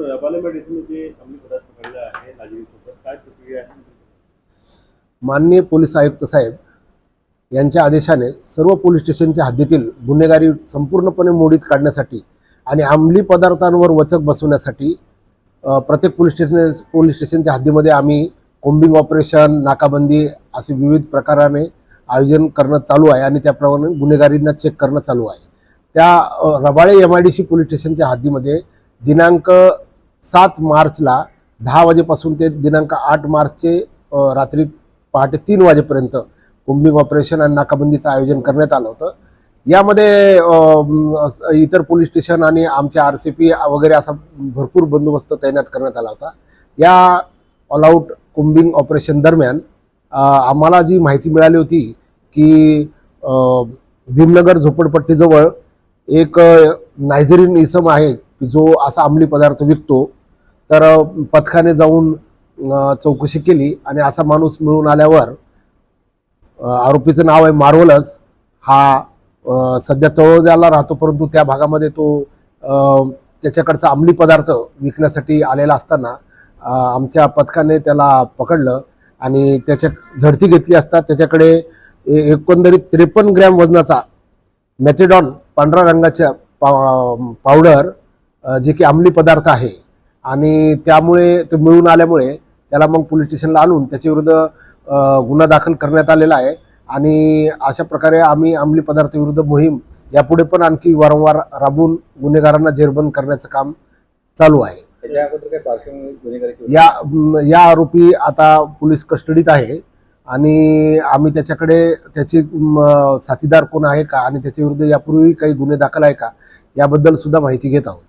Medicine जे अंमली पदार्थ पकडला आहे नागरिकसोबत काय प्रक्रिया आहे? माननीय पोलीस आयुक्त साहेब यांच्या आदेशाने सर्व पोलीस स्टेशनच्या हद्दीतील गुन्हेगारी संपूर्णपणे मोडीत काढण्यासाठी आणि अंमली पदार्थांवर वचक बसवण्यासाठी प्रत्येक पोलीस स्टेशन पोलीस स्टेशनच्या हद्दीमध्ये आम्ही कोम्बिंग ऑपरेशन नाकाबंदी असे विविध प्रकाराने आयोजन करणं चालू आहे आणि त्याप्रमाणे गुन्हेगारींना चेक करणं चालू आहे. त्या Rabale M I D C police स्टेशनच्या हद्दीमध्ये दिनांक सात मार्चला दहा वाजेपासून ते दिनांक आठ मार्चचे रात्री पहाटे तीन वाजेपर्यंत कुंबिंग ऑपरेशन आणि नाकाबंदीचं आयोजन करण्यात आलं होतं. यामध्ये इतर पोलीस स्टेशन आणि आमच्या आर सी पी वगैरे असा भरपूर बंदोबस्त तैनात करण्यात आला होता. या ऑल आऊट कुंबिंग ऑपरेशन दरम्यान आम्हाला जी माहिती मिळाली होती की भीमनगर झोपडपट्टीजवळ एक अ, नायजेरियन इसम आहे की जो असा अंमली पदार्थ विकतो. तर पथकाने जाऊन चौकशी केली आणि असा माणूस मिळून आल्यावर आरोपीचं नाव आहे मार्वलस हा सध्या तळोद्याला राहतो परंतु त्या भागामध्ये तो त्याच्याकडचा अंमली पदार्थ विकण्यासाठी आलेला असताना आमच्या पथकाने त्याला पकडलं आणि त्याच्या झडती घेतली असता त्याच्याकडे ए- एकंदरीत त्रेपन्न ग्रॅम वजनाचा मॅथेडॉन पांढऱ्या रंगाच्या पा पावडर जे की अंमली पदार्थ आहे. आणि त्यामुळे ते मिळून आल्यामुळे त्याला मग पोलीस स्टेशनला आणून त्याच्याविरुद्ध गुन्हा दाखल करण्यात आलेला आहे. आणि अशा प्रकारे आम्ही अंमली पदार्थाविरुद्ध मोहीम यापुढे पण आणखी वारंवार राबवून गुन्हेगारांना जेरबंद करण्याचं काम चालू आहे? या या आरोपी आता पोलीस कस्टडीत आहे. आणि आम्ही त्याच्याकडे त्याची साथीदार कोण आहे का आणि त्याच्या विरुद्ध यापूर्वी काही गुन्हे दाखल आहे का याबद्दल सुद्धा माहिती घेत आहोत.